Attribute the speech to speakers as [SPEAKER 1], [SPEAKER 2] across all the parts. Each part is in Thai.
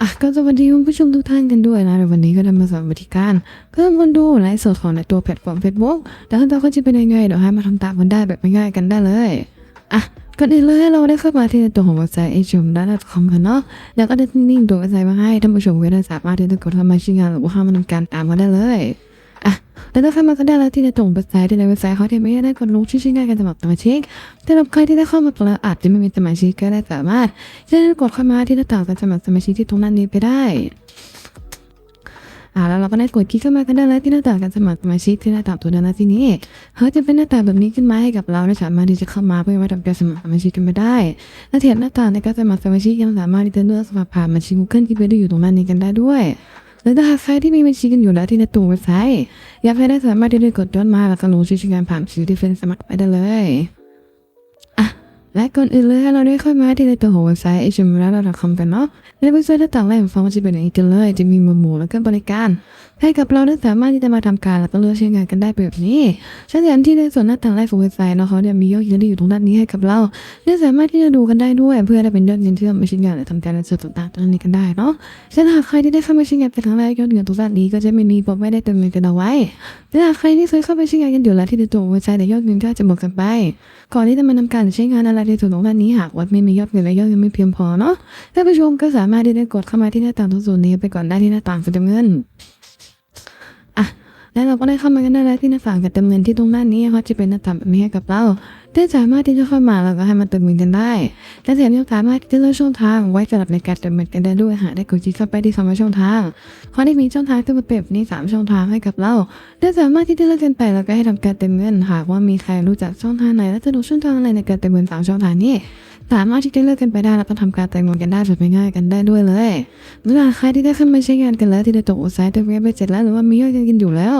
[SPEAKER 1] อะก็สวัสดีคุณผู้ชมทุกท่านกันด้วยนะในวันนี้ก็ทำมาสอนวิธีการเพิ่มคนดูไลฟ์สดของในตัวแพลตฟอร์ม Facebook แต่ขั้นตอนก็จะเป็นยังไงเดี๋ยวให้มาทำตามกันได้แบบง่ายๆกันได้เลยอะก็อนอื่นเลยเราได้เข้ามาที่ตัวของเว็บไซต์ h m ด้านคอมกันเนาะแล้วก็ได้นิ่งๆตัวเว็บไซต์มาให้ท่านผู้ชมก็ได้สามารถที่จะกดเข้ามาใช้งานหรือว่าเข้ามาทำการตามกันได้เลย แล้วถ้าเข้ามาก็ได้แล้วที่ในตรงเว็บไซต์ที่ในเว็บไซต์เขาที่ไม่ได้กดลงชื่อชื่อง่ายกันสำหรับสมาชิกแต่สำหรับใครที่ได้เข้ามาแล้วอาจจะไม่เป็นสมาชิกก็ได้สามารถจะได้กดเข้ามาที่หน้าต่างการสมัครสมาชิกที่ตรงนั้นนี้ไปได้อ่าแล้วเราก็ได้กดคลิกเข้ามากันได้แล้วที่หน้าต่างการสมัครสมาชิกที่หน้าต่างตัวนั้นนะที่นี้เขาจะเป็นหน้าต่างแบบนี้ขึ้นมาให้กับเราและสามารถที่จะเข้ามาเพื่อมาทำการสมัครสมาชิกกันมาได้และเทียบหน้าต่างในการสมัครสมาชิกยังสามารถที่จะเลือกสมัครผ่านบัญชี Google ที่ไปได้อยู่ตรงนั้นนี้กันได้ด้วย และถ้าหากใครที่มีบัญชีกันอยู่แล้วที่ในตัวเว็บไซต์อยากให้ได้สามารถที่จะกดย้อนมาแล้วก็ลงชื่อการผ่านชื่อที่เฟนสมัครไปได้เลย และก่อนอื่นเลยเราได้เข้ามาที่ในตัวของเว็บไซต์ h m l เราคอมกันเนาะในเว็บไซต์ต่างๆแหล่งฟังมันจะเป็นอย่างนี้กันเลย จะมีหมวดหมู่และก็บริการให้กับเราได้สามารถที่จะมาทำการและก็เลือกใช้งานกันได้แบบนี้เช่นอย่างที่ในส่วนหน้าต่างแรกของเว็บไซต์เนาะเขาเนี่ยมียอดเงินที่อยู่ตรงด้านนี้ให้กับเราได้สามารถที่จะดูกันได้ด้วยเพื่อได้เป็นยอดเงินที่เราไม่ใช้งานและทำการในส่วนต่างๆตรงนี้กันได้เนาะเช่นหากใครที่ได้เข้ามาใช้งานเป็นครั้งแรกยอดเงินตรงด้านนี้ก็จะไม่มีผมไม่ได้เติมเงินกันเอาไว้แต่หากใครที่เคยเข้าไปใช้งานกันอยู่แล้วที่ในตัวเว็บไซต์แต่ยอดเงินก็จะหมดกันไป ก่อนที่จะมาทำการใช้งานอะไรในส่วนของด้านนี้หากวัดไม่มียอดเงินและยอดเงินไม่เพียงพอเนาะท่านผู้ชมก็สามารถที่จะกดเข้ามาที่หน้าต่างตรงส่วนนี้ไปก่อนได้ที่หน้าต่างสีเงินอะแล้วเราก็ได้เข้ามากันได้แล้วที่หน้าต่างกับเติมเงินที่ตรงด้านนี้เขาจะเป็นหน้าต่างแบบนี้ให้กับเราได้สามารถที่จะเข้ามาแล้วก็ให้มาเติมเงินกันได้ และแถมยังสามารถที่จะเลือกช่องทางไว้สำหรับในการเติมเงินกันได้ด้วยหากได้กดคลิกเข้าไปที่คำว่าช่องทางเขาได้มีช่องทางที่เป็นแบนี้สามช่องทางให้กับเราได้สามารถที่จะเลือกกันไปแล้วก็ให้ทำการเติมเงินหากว่ามีใครรู้จักช่องทางไหนและจะดูช่องทางอะไรในการเติมเงินสามช่องทางนี้สามารถที่จะเลือกกันไปได้แล้วก็ทำการแต่งงานกันได้แบบง่ายๆกันได้ด้วยเลยหรือหากใครที่ได้เข้ามาใช้งานกันแล้วที่ได้ตกอุตสาหตัวเว็บไปเสร็จแล้วหรือว่ามียอดกันกันอยู่แล้ว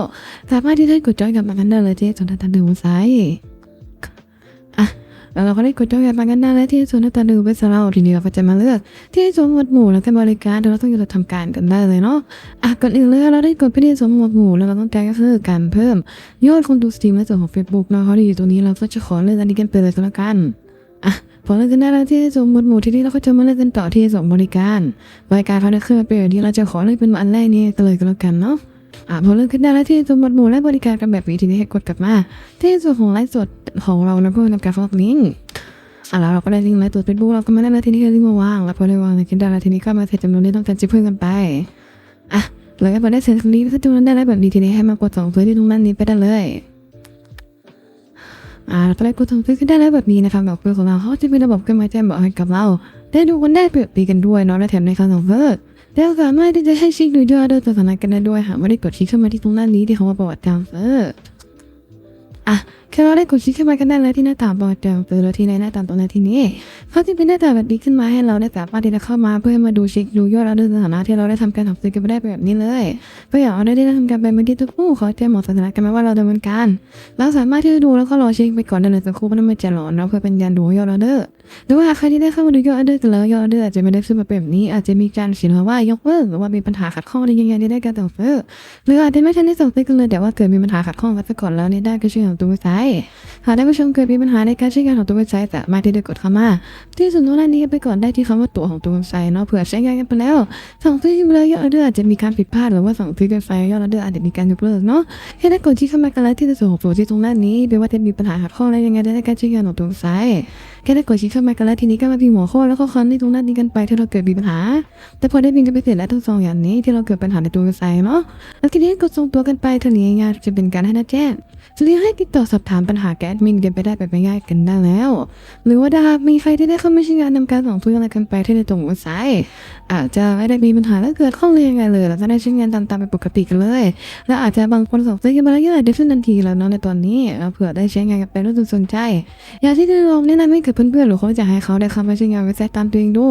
[SPEAKER 1] สามารถที่ได้กดจอยกับมากันได้เลยที่ส่วนหน้าตาดูไซต์อะ แล้วเราก็ได้กดจอยกลับมากันได้แล้วที่ส่วนหน้าตาดูเว็บไซต์เราทีนี้เราก็จะมาเลือกที่ส่วนหมวดหมู่แล้วก็บริการเดี๋ยวเราต้องจะทำการกันได้เลยเนาะอะก่อนอื่นเลยเราได้กดไปที่ส่วนหมวดหมู่แล้วเราต้องการก็คือการเพิ่มยอดคนดูสตรีมในส่วนของ Facebook เนาะเขาด้อยู่ตรงนี้เราก็จะขอเลือกอันนี้กันไปเลยก็แล้วกันอะพอเลิกกันได้แล้วที่ส่งหมวดหมู่ที่นี่เราก็จะมาเลิกกันต่อที่ส่งบริการ บริการเขาได้ขึ้นมาเป็นแบบนี้เราจะขอเลิกเป็นอันแรกนี้ก็เลยก็แล้วกันเนาะ อ่าพอเลิกกันได้แล้วที่ส่งหมวดหมู่และบริการกันแบบนี้ทีนี้ให้กดกลับมา ที่ส่วนของไลฟ์สดของเรานะเพื่อทำการฟอกลิงก์อะแล้วเราก็ได้ลิงก์ไลฟ์สดเฟซบุ๊เราก็มาได้แล้วทีนี้ก็ลิงก์มาวางแล้วพอได้วางในกันได้แล้วทีนี้ก็มาเสร็จจำนวนที่ต้องการจะเพิ่มกันไปอะแล้วก็พอได้เสร็จตรงนี้ก็จำนวนได้แล้วแบบนี้ทีนี้ให้มากดสองเพื่อที่ตรงนั้นนี้ไปได้เลยอ่าตอนแรกกูทำซื้อขึ้นได้แล้วแบบนี้นะคะแบบเพื่อนของเราเขาจะมีระบบขึ้นมาแจ้งบอกให้กับเรา ได้ดูกันได้เปรียบดีกันด้วยเนาะและแถมในการส่งเพิ่ม แล้วสามารถที่จะให้ชิคดูยอดด้วยตัวสถานะกันได้ด้วยหากไม่ได้กดคลิกเข้ามาที่ตรงหน้านี้ที่เขาว่าประวัติการเซิร์อะแค่เราได้กดคลิกเข้ามากันได้แล้วที่หน้าต่างประวัติการเซิร์แล้วที่ในหน้าต่างตรงหน้าที่นี้เขาจะเป็นหน้าต่างแบบนี้ขึ้นมาให้เราได้สามารถที่จะเข้ามาเพื่อมาดูเช็คดูยอดและดูสถานะที่เราได้ทำการทำซื้อกันไปได้แบบนี้เลยเพื่ออยากเอาได้ได้ทำการไปเมื่อที่ทุกผู้ขอแจ้งหมอสถานะกันมาว่าเราดำเนินการเราสามารถที่จะดูแล้วก็รอเช็คไปก่อนได้เลยสักครู่เพราะนั่นมันจะหลอนเนาะเพื่อเป็นการดูยอดออเดอร์ หรือว่าใครที่ได้เข้ามาดูยอดออเดอร์กันแล้วยอดออเดอร์อาจจะไม่ได้ขึ้นมาเป็นแบบนี้อาจจะมีการเขียนมาว่ายกเลิกหรือว่ามีปัญหาขัดข้องในยังไงได้การต่อเฟอร์หรืออาจจะไม่ทันได้ส่งไปกันเลยแต่ว่าเกิดมีปัญหาขัดข้องกันซะก่อนแล้วเนี่ยได้ก็ช่วยของตัวเว็บไซต์หากท่านผู้ชมเกิดมีปัญหาในการใช้งานของตัวเว็บไซต์สามารถที่จะกดเข้ามาที่ส่วนตรงด้นนี้ไปก่อนได้ที่คำว่าตัวของตัวเว็บไซต์เนาะเผื่อใช้งานกันไปแล้วสั่งซื้อแล้วยอดออเดอร์อาจจะมีการผิดพลาดหรือว่าสั่งซื้อกันไปยอดออเดอร์อาจจะมีการยกเลิกเนาะแค่ได้กดที่เข้ามากันแล้วที่จะส่งตัวที่ตรงหน้านี้ไม่ว่าจะมีปัญหาขัดข้องอะไรยังไงได้การใช้งานของตัวไซต์ แค่ได้กดที่เข้ามากันแล้วทีนี้ก็มาพิมพ์หัวข้อแล้วก็คอนที่ตรงหน้านี้กันไปถ้าเราเกิดมีปัญหา แต่พอได้พิมพ์กันไปเสร็จแล้วทั้งสองอย่างนี้ที่เราเกิดปัญหาในตัวไซต์เนาะแล้วทีนี้กดส่งตัวกันไปท่านี้ง่ายๆจะเป็นการให้หน้าแจ้งจะเรียกให้ติดต่อสอบถามปัญหาแกแอดมินกันไปได้แบบง่ายกันได้แล้ว หรือว่าถ้ามีใครที่ได้เข้ามาใช้งานนำการส่งตัวอะไรกันไปที่ในตรงเว็บไซต์อาจจะไม่ได้มีปัญหาและเกิดข้องเลยยังไงเลยแล้วจะได้ใช้งานตามตามไปปกติกันเลย แล้วอาจจะบางคนสงสัยกันมาแล้วยังไงเดี๋ยวขึ้นทันทีแล้วเนาะในตอนนี้เราเผื่อได้ใช้งานกันไปรู้สึกสนใจ อยากที่จะลองแนะนำให้กับเพื่อนๆหรือเขาจะให้เขาได้เข้ามาใช้งานเว็บไซต์ตามตัวเองดู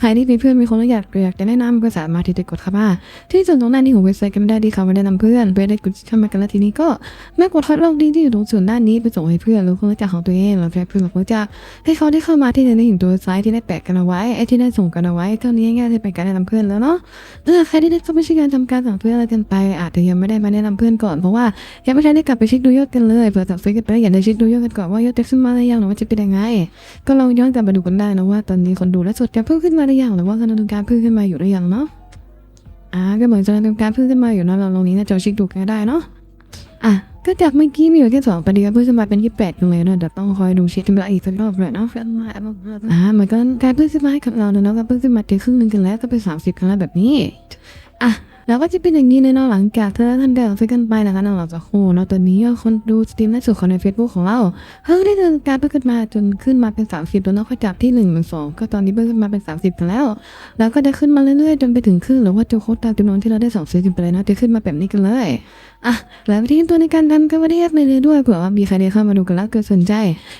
[SPEAKER 1] ใครที่มีเพื่อนมีคนอยากอยากจะแนะนำก็สามารถที่จะกดเข้ามาที่ส่วนตรงหน้านี้ของเว็บไซต์กันไม่ได้ที่เขามาแนะนำเพื่อนเพื่อได้กดเข้ามากันแล้วทีนี้ก็แม่กดทอดลงดีที่อยู่ตรงส่วนด้านนี้ไปส่งให้เพื่อนหรือคนรู้จักของตัวเองหรือเพื่อนหรือคนรู้จักให้เขาได้เข้ามาที่ในหินตัวเว็บไซต์ที่ได้แปะกันเอาไว้ไอ้ที่ได้ส่งกันเอาไว้เท่านี้ง่ายๆที่เป็นการแนะนำเพื่อนแล้วเนาะเออใครที่ได้เข้าไปใช้การทำการสั่งซื้อนอะไรกันไป อาจจะยังไม่ได้มาแนะนำเพื่อนก่อนเพราะว่ายังไม่ได้กลับไปเช็คดูยอดกันเลยเผื่อสั่งซื้อกันไปอยากได้เช็คดูยอดกันก่อนว่ายอดจะขึ้นมาหรือยังหรือว่าจะเป็นยังไงก็ลองย้อนกลับมาดูกันได้นะว่าตอนนี้คนดูและสดจะเพิ่มขึ้นมาหรือยังหรือว่าการดำเนินการเพิ่มขึ้นมาอยู่หรือยังเนาะอ่าก็เหมือนจะดำเนินการเพิ่มขึ้นมาอยู่นะเราลองนี้นะจอชิคดูกันได้เนาะอะก็จากเมื่อกี้มีอยู่แค่สองประเดี๋ยวเพิ่มขึ้นมาเป็นยี่สิบแปดกันเลยนะเดี๋ยวต้องคอยดูเช็คกันไปอีกสักรอบเลยเนาะอ่าเหมือนกันการเพิ่มขึ้นมาให้กับเราเนาะก็เพิ่มขึ้นมาถึงครึ่งหนึ่งกันแล้วก็เป็นสามสิบกันแล้วแบบนี้อะ แล้วก็จะเป็นอย่างนี้เลยเนาะหลังจากเธอท่านได้ซื้อกันไปนะคะน้องเราจะโหเนาตอนนี้คนดูสตรีมล่าสุดของใน Facebook ของเราเพิ่งได้เดินการเพิ่มขึ้นมาจนขึ้นมาเป็น 30แล้วเนาะค่อยจากที่1นึ่งสองก็ตอนนี้เพิ่มขึ้นมาเป็น 30กันแล้ว แล้วก็ได้ขึ้นมาเรื่อยๆจนไปถึงครึ่งหรือว่าจะโค้ดตามจำนวนที่เราได้สองซื้อกันไปเลยเนาะจะขึ้นมาแบบนี้กันเลย อะแล้ววิธีตัวในการทำก็ไม่ได้ยากเลยด้วยเผื่อว่ามีใครได้เข้ามาดูกันแล้วเกิดสนใจ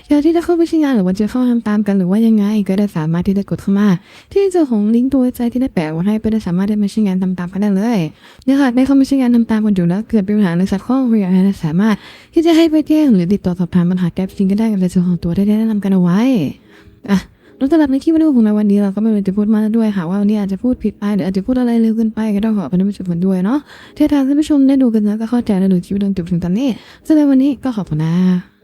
[SPEAKER 1] อยากที่จะเข้าไปใช้งานหรือว่าจะเข้าทำตามกันหรือว่ายังไง ก็ได้สามารถที่จะกดเข้ามา ที่จอของลิงก์ตัวเว็บไซต์ที่ได้แปะไว้ให้ไปได้สามารถได้มาใช้งานทำตามกันได้เลยเนี่ยค่ะได้เข้ามาใช้งานทำตามกันอยู่แล้วเกิดปัญหาในสัตว์ข้อหรืออะไรสามารถ ที่จะให้ไปแจ้งหรือติดต่อสอบถามปัญหาแก้จริงก็ได้กับในส่วนของตัวได้แนะนำกันเอาไว้อะ แล้วสำหรับในคลิปวิดีโอของเราวันนี้เราก็ไม่รู้จะพูดมากด้วยค่ะว่าวันนี้อาจจะพูดผิดไปหรืออาจจะพูดอะไรเร็วเกินไปก็ต้องขออภัยท่านผู้ชมด้วยเนาะที่ทางท่านผู้ชมได้ดูกันแล้วก็เข้าใจและดูคลิปวิดีโอจบถึงตอนนี้สำหรับวันนี้ก็ขอบคุณนะ